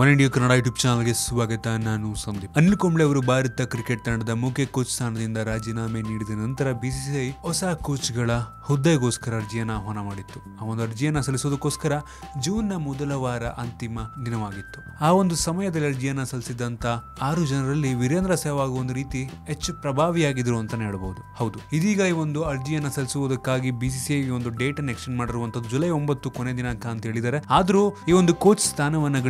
One India Kannada YouTube ಚಾನಲ್ಗೆ ಸ್ವಾಗತ. ನಾನು ಸಂದೀಪ್. ಅನಿಲ್ ಕುಂಬ್ಳೆ ಅವರು ಭಾರತ ಕ್ರಿಕೆಟ್ ತಂಡದ ಮುಖ್ಯ ಕೋಚ್ ಸ್ಥಾನದಿಂದ ರಾಜೀನಾಮೆ ನೀಡಿದ ನಂತರ ಬಿಸಿಸಿಐ ಹೊಸ ಕೋಚ್ಗಳ ಹುದ್ದೆಗೋಸ್ಕರ ಅರ್ಜಿಯನ್ನು ಆಹ್ವಾನ ಮಾಡಿತ್ತು. ಆ ಒಂದು ಅರ್ಜಿಯನ್ನು ಸಲ್ಲಿಸೋದಕ್ಕೋಸ್ಕರ ಜೂನ್ನ ಮೊದಲ ವಾರ ಅಂತಿಮ ದಿನವಾಗಿತ್ತು. ಆ ಒಂದು ಸಮಯದಲ್ಲಿ ಅರ್ಜಿಯನ್ನು ಸಲ್ಲಿಸಿದಂತ ಆರು ಜನರಲ್ಲಿ ವೀರೇಂದ್ರ ಸೆಹ್ವಾಗ್ ಒಂದು ರೀತಿ ಹೆಚ್ಚು ಪ್ರಭಾವಿಯಾಗಿದ್ರು ಅಂತಾನೆ ಹೇಳಬಹುದು ಹೌದು, ಇದೀಗ ಈ ಒಂದು ಅರ್ಜಿಯನ್ನು ಸಲ್ಲಿಸುವುದಕ್ಕಾಗಿ ಬಿಸಿಸಿಐ ಒಂದು ಡೇಟ್ ಅನ್ನು ಎಕ್ಸ್ಟೆಂಡ್ ಮಾಡಿರುವಂತದ್ದು ಜುಲೈ ಒಂಬತ್ತು ಕೊನೆ ದಿನಾಂಕ ಅಂತ ಹೇಳಿದ್ದಾರೆ. ಆದರೂ ಈ ಒಂದು ಕೋಚ್ ಸ್ಥಾನವನ್ನು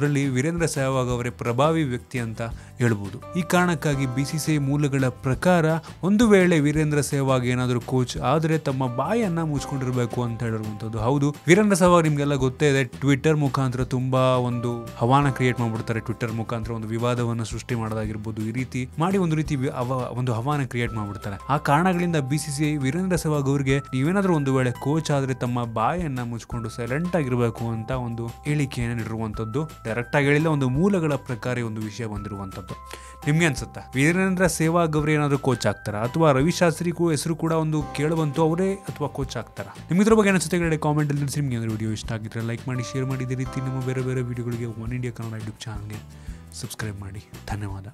ಗಳಿಸಿಕೊಳ್ಳುವುದರಲ್ಲಿ ವೀರೇಂದ್ರ ಸೆಹ್ವಾಗ್ ಅವರೇ ಪ್ರಭಾವಿ ವ್ಯಕ್ತಿ ಅಂತ ಹೇಳ್ಬೋದು. ಈ ಕಾರಣಕ್ಕಾಗಿ ಬಿಸಿಸಿಐ ಮೂಲಗಳ ಪ್ರಕಾರ ಒಂದು ವೇಳೆ ವೀರೇಂದ್ರ ಸೆಹ್ವಾಗ್ ಏನಾದರೂ ಕೋಚ್ ಆದರೆ ತಮ್ಮ ಬಾಯನ್ನ ಮುಚ್ಕೊಂಡಿರಬೇಕು ಅಂತ ಹೇಳಿರುವಂತದ್ದು ಹೌದು, ವೀರೇಂದ್ರ ಸೆಹ್ವಾಗ್ ನಿಮ್ಗೆಲ್ಲ ಗೊತ್ತೇ ಇದೆ ಟ್ವಿಟರ್ ಮುಖಾಂತರ ತುಂಬಾ ಒಂದು ಹವಾನ ಕ್ರಿಯೇಟ್ ಮಾಡ್ಬಿಡ್ತಾರೆ. ಟ್ವಿಟರ್ ಮುಖಾಂತರ ಒಂದು ವಿವಾದವನ್ನು ಸೃಷ್ಟಿ ಮಾಡೋದಾಗಿರ್ಬೋದು. ಈ ರೀತಿ ಮಾಡಿ ಒಂದು ರೀತಿ ಒಂದು ಹವಾನ ಕ್ರಿಯೇಟ್ ಮಾಡ್ಬಿಡ್ತಾರೆ. ಆ ಕಾರಣಗಳಿಂದ ಬಿಸಿಸಿಐ ವೀರೇಂದ್ರ ಸೆಹ್ವಾಗ್ ಅವರಿಗೆ ನೀವೇನಾದ್ರೂ ಒಂದು ವೇಳೆ ಕೋಚ್ ಆದ್ರೆ ತಮ್ಮ ಬಾಯನ್ನ ಮುಚ್ಕೊಂಡು ಸೈಲೆಂಟ್ ಆಗಿರಬೇಕು ಅಂತ ಒಂದು ಹೇಳಿಕೆಯನ್ನು ನೀಡಿರುವಂತದ್ದು ಡೈರೆಕ್ಟ್ ಆಗಿ ಹೇಳಿಲ್ಲ, ಒಂದು ಮೂಲಗಳ ಪ್ರಕಾರ ಒಂದು ವಿಷಯ ಬಂದಿರುವಂಥದ್ದು. ನಿಮ್ಗೆ ಅನ್ಸುತ್ತಾ? ವೀರೇಂದ್ರ ಸೇವಾ ಗೌರಿ ಏನಾದ್ರು ಕೋಚ್ ಆಗ್ತಾರ? ಅಥವಾ ರವಿ ಶಾಸ್ತ್ರಿ ಹೆಸರು ಕೂಡ ಒಂದು ಕೇಳುವಂತೂ ಅವರೇ ಅಥವಾ ಕೋಚ್ ಆಗ್ತಾರ? ನಿಮ್ಗೆ ಇದ್ರ ಬಗ್ಗೆ ಅನಿಸುತ್ತೆ? ಕಾಮೆಂಟ್ ಅಲ್ಲಿ ನಿಮ್ಗೆ ಏನಾದ್ರು ವಿಡಿಯೋ ಇಷ್ಟ ಆಗಿದ್ರೆ ಲೈಕ್ ಮಾಡಿ ಶೇರ್ ಮಾಡಿ. ಇದೇ ರೀತಿ ನಮ್ಮ ಬೇರೆ ಬೇರೆ ವಿಡಿಯೋಗಳಿಗೆ ಒನ್ ಇಂಡಿಯಾ ಕನ್ನಡ ಯೂಟ್ಯೂಬ್ ಚಾನಲ್ಗೆ ಸಬ್ಸ್ಕ್ರೈಬ್ ಮಾಡಿ. ಧನ್ಯವಾದ.